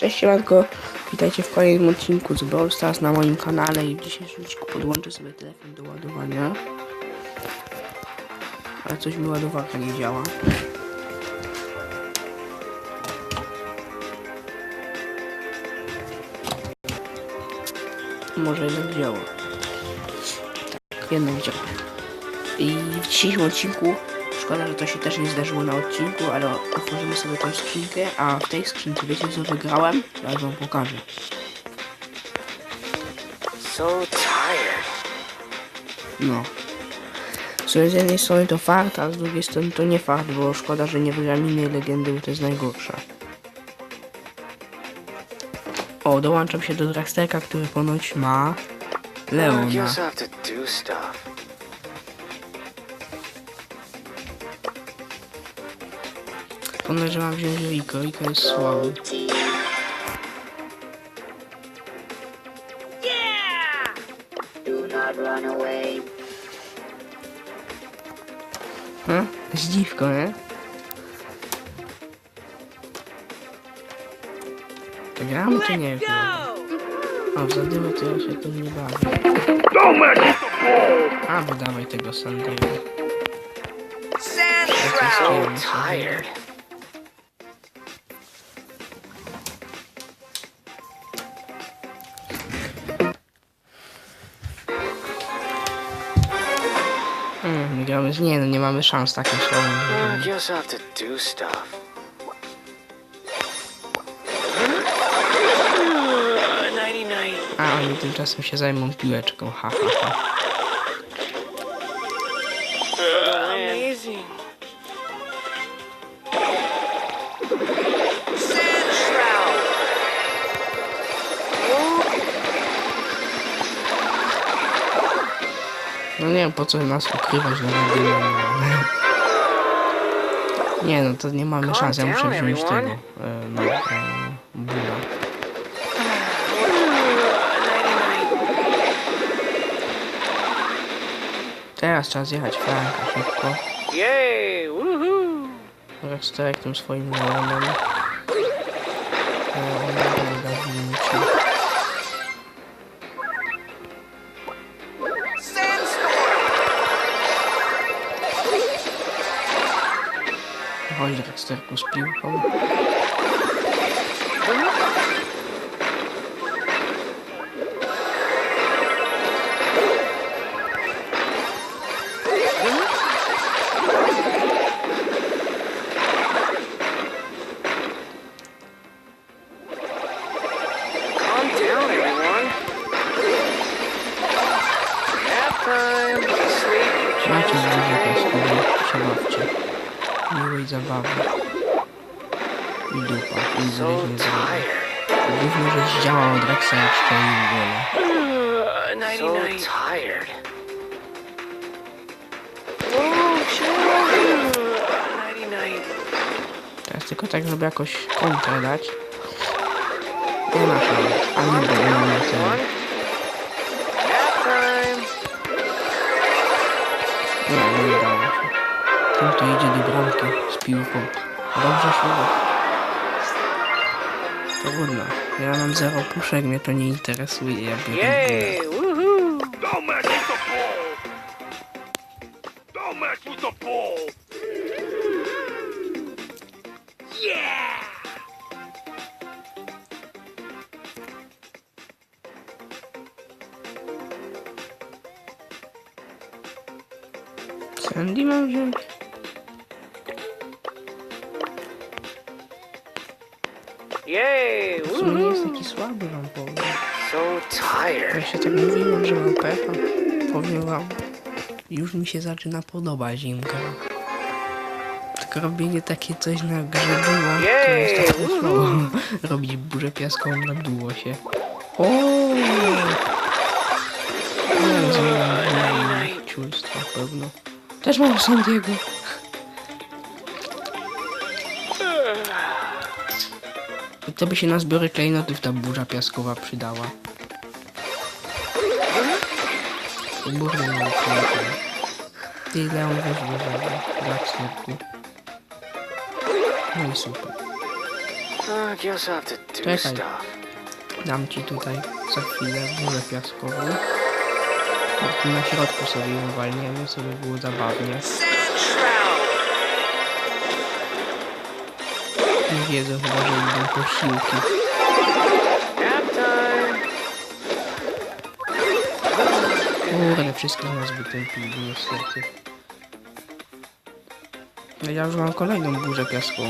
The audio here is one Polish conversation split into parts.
Cześć siemanko, witajcie w kolejnym odcinku z Brawl Stars na moim kanale i w dzisiejszym odcinku podłączę sobie telefon do ładowania. Ale coś mi ładowarka nie działa. Może jednak działa. Tak, jednak działa. I w dzisiejszym odcinku, szkoda, że to się też nie zdarzyło na odcinku, ale otworzymy sobie tą skrzynkę, a w tej skrzynce wiecie co wygrałem? Zaraz wam pokażę. So tired. No. Z jednej strony to fart, a z drugiej strony to nie fart, bo szkoda, że nie wygrałem innej legendy, bo to jest najgorsza. O, dołączam się do Dragsterka, który ponoć ma Leona. I to. Ponoć, że mam wziąć Riko, Riko jest słaby. Do not run away. Hm? Zdziwko, nie? To gramy czy nie? O, w zadymy to ja się tym nie bawię. A, wydawaj tego Sandiego. So tired. Hmm, gramy z... Nie no, nie mamy szans takim słowem. I guess I have to do stuff. Nighty night. A, oni tymczasem się zajmą piłeczką, ha, ha, ha. No nie wiem, po co nas ukrywać na radynie. Nie no, to nie mamy szans, ja muszę wziąć tego. E, no, e. Teraz trzeba zjechać Franka szybko. Yay! Woohoo! Rockstarek tym swoim. E, sterk op spiegel Miłej zabawy. I dupa, nic So byś nie tired. Głównie, że zdziałał od Rexa jak szczelił. Nighty so tired. Teraz tylko tak, żeby jakoś kontrę dać. Nie ma szans. A nie, bo nie mamy Ten to idzie do bramki z piłką. Dobrze szło. Trudno. Ja mam zero puszek, mnie to nie interesuje. Ja biorę Yay! Woohoo! Don't Yay! W sumie jest taki słaby wam powiem. So tired. Ja się tak mówiłem, że mam pecha. Powiem wam. Już mi się zaczyna podobać zimka. Tylko robienie takie coś na grze było, to jest Jej, takie słowo. Robić burzę piaskową na duo się. O! Ciulstwa pewno. Też mam Sandiego. To by się na zbiory klejnotów ta burza piaskowa przydała. Burza nie ma klejnotów. Ty Leon weź za dla No i super. Do Czekaj. Dam ci tutaj za chwilę górę piaskową. No, tu na środku sobie ją walniemy, żeby było zabawnie. Wiedzą chyba, że idą posiłki. Kurde, wszystkich nas wytępili niestety. No Ja już mam kolejną burzę piaskową.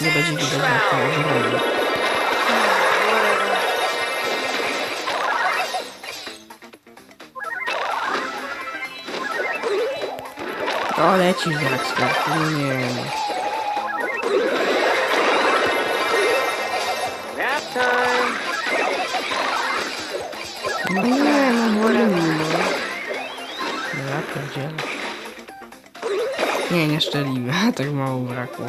Nie będzie widać jak to. Whatever. O, lecisz Draxler. No nie. Nap time. No nie, no boli mi, no. No ja pierdzielę. Nie, nie szczeliwe, tak mało brakło.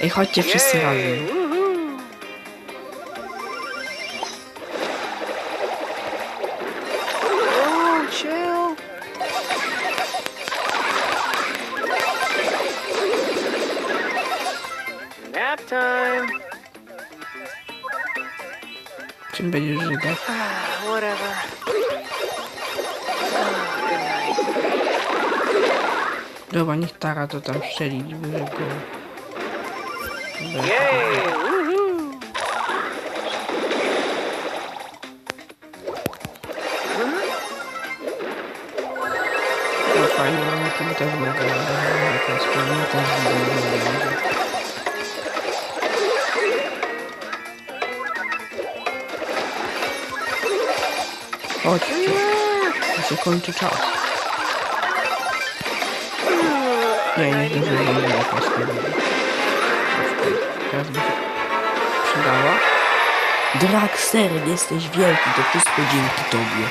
Ej, chodźcie wszyscy razem. Będziesz żygać? Ah, whatever. Dobra, niech Tara to tam szczelić, żeby go... No fajnie, ale tu też mogę jakoś pewnie też Chodźcie, bo się kończy czas. Nie, nie zdążyłem do mnie postawić. Teraz by się przydała. Draxter, jesteś wielki, to wszystko dzięki tobie.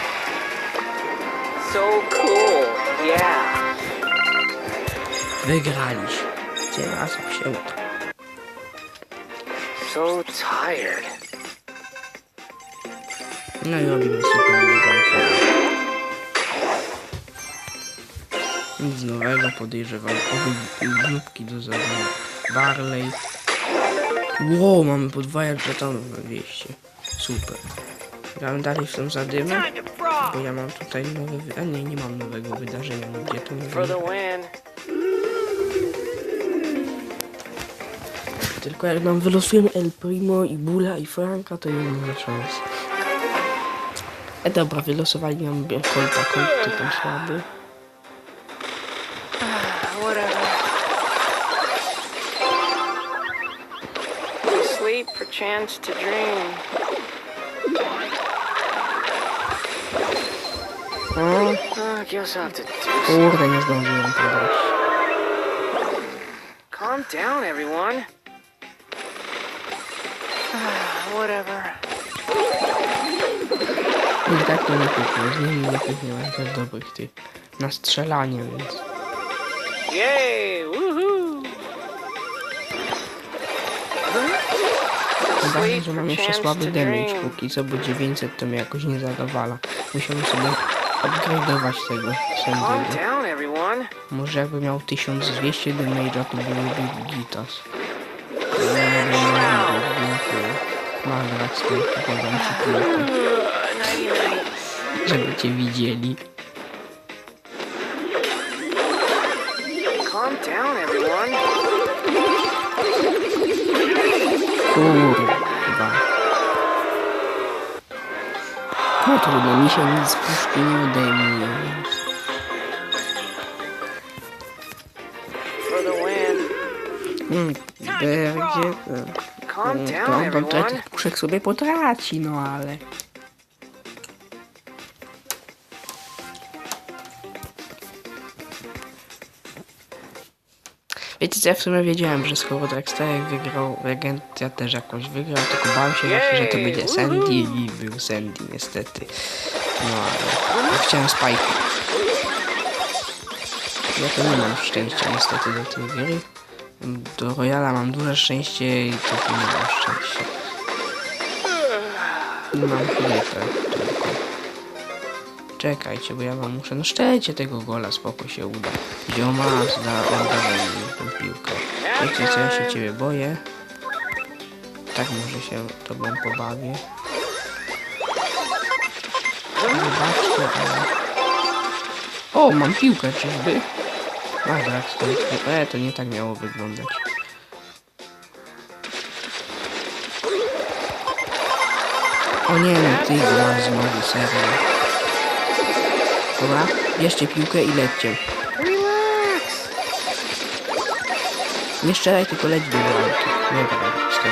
So cool. Yeah. Wygraliśmy. Teraz się uda. So tired. No i robimy super Nic nowego podejrzewam. Oby grupki do zadania. Barley. Wow, mamy podwajacz żetonów na wieście. Super. Gramy dalej w tą zadymę. Bo ja mam tutaj nowy... wy- A nie, nie mam nowego wydarzenia. Gdzie tu nie. Tylko jak nam wylosujemy El Primo i Bula i Franka, to nie mamy szans. E dobra, wylosowali nam Colta. Colt to tam słaby. Ah, whatever. To sleep for chance to dream. O, Uh, guess I'll have to do some. kurde, nie zdążyłem podejść. Calm down, everyone. Ah, whatever. I tak nie kupię, z nimi nie kupiłem też dobrych tych. Na strzelanie, więc... Woohoo! Chyba, Sleep że mam jeszcze słaby damage, póki co, bo 900 to mnie jakoś nie zadowala. Musiałbym sobie upgrade'ować tego sędziego. Może jakby miał 1200 damage'a, to byłoby gitas. Ale nie wiem, nie widzę, dziękuję. Masz rację, podam ci piłkę, Uh, nighty night. Żeby cię widzieli. Calm down, everyone. Kurwa. No trudno, mi się nic puszki nie. Hmm, będzie... Calm To down, on tam everyone. takich puszek sobie potraci, no ale... Wiecie co, ja w sumie wiedziałem, że skoro Drexter wygrał, Regentia też jakoś wygrał, tylko bałem się właśnie, że to będzie Sandy i był Sandy niestety. No ale ja chciałem Spike. Ja to nie mam szczęścia niestety do tej gry. Do Royala mam duże szczęście i to nie mam szczęścia. I mam chwilę tylko. Czekajcie, bo ja wam muszę... No szczelcie tego gola, spoko się uda. Zioma, zda, oddawaj Wiecie co, ja się ciebie boję. Tak może się tobą pobawię. Zobaczcie, ale... O, mam piłkę, czyżby? Tak, stąd... E, to nie tak miało wyglądać. O nie, no ty znowu, serio. Dobra, bierzcie piłkę i lećcie. Nie strzelaj, tylko leć do bramki. Nie dobra, stop.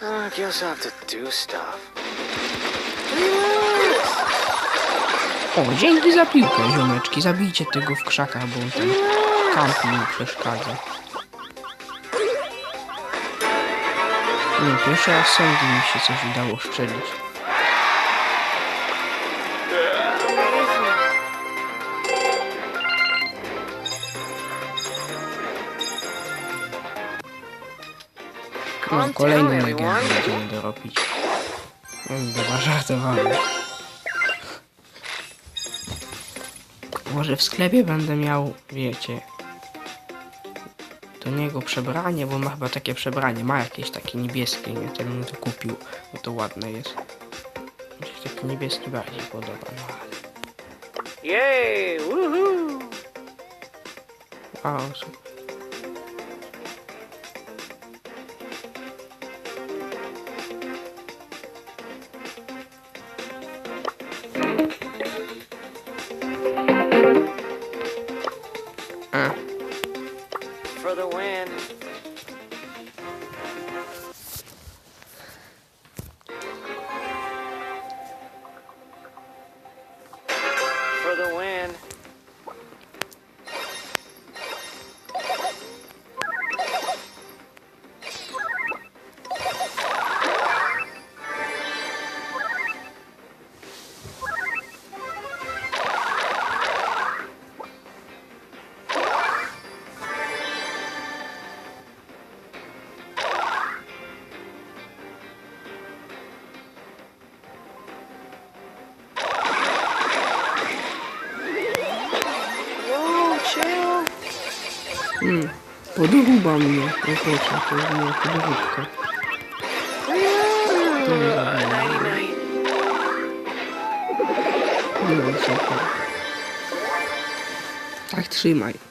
I guess I'll have to do stuff. Relax. O, dzięki za piłkę, ziomeczki. Zabijcie tego w krzakach, bo on ten kamp mi przeszkadza. Nie, pierwszy raz sądy mi się coś udało szczelić. No, everyone. legendę będziemy dorobić. Dobra, żartowałem. Może w sklepie będę miał, wiecie, do niego przebranie, bo ma chyba takie przebranie, ma jakieś takie niebieskie, nie? To bym to kupił, bo to ładne jest. Się taki niebieski bardziej podoba, no ale... Yay! Woohoo! Wow, super. Mm, podróba mnie, co, to jest moja podróbka. Night. No super. Tak trzymaj.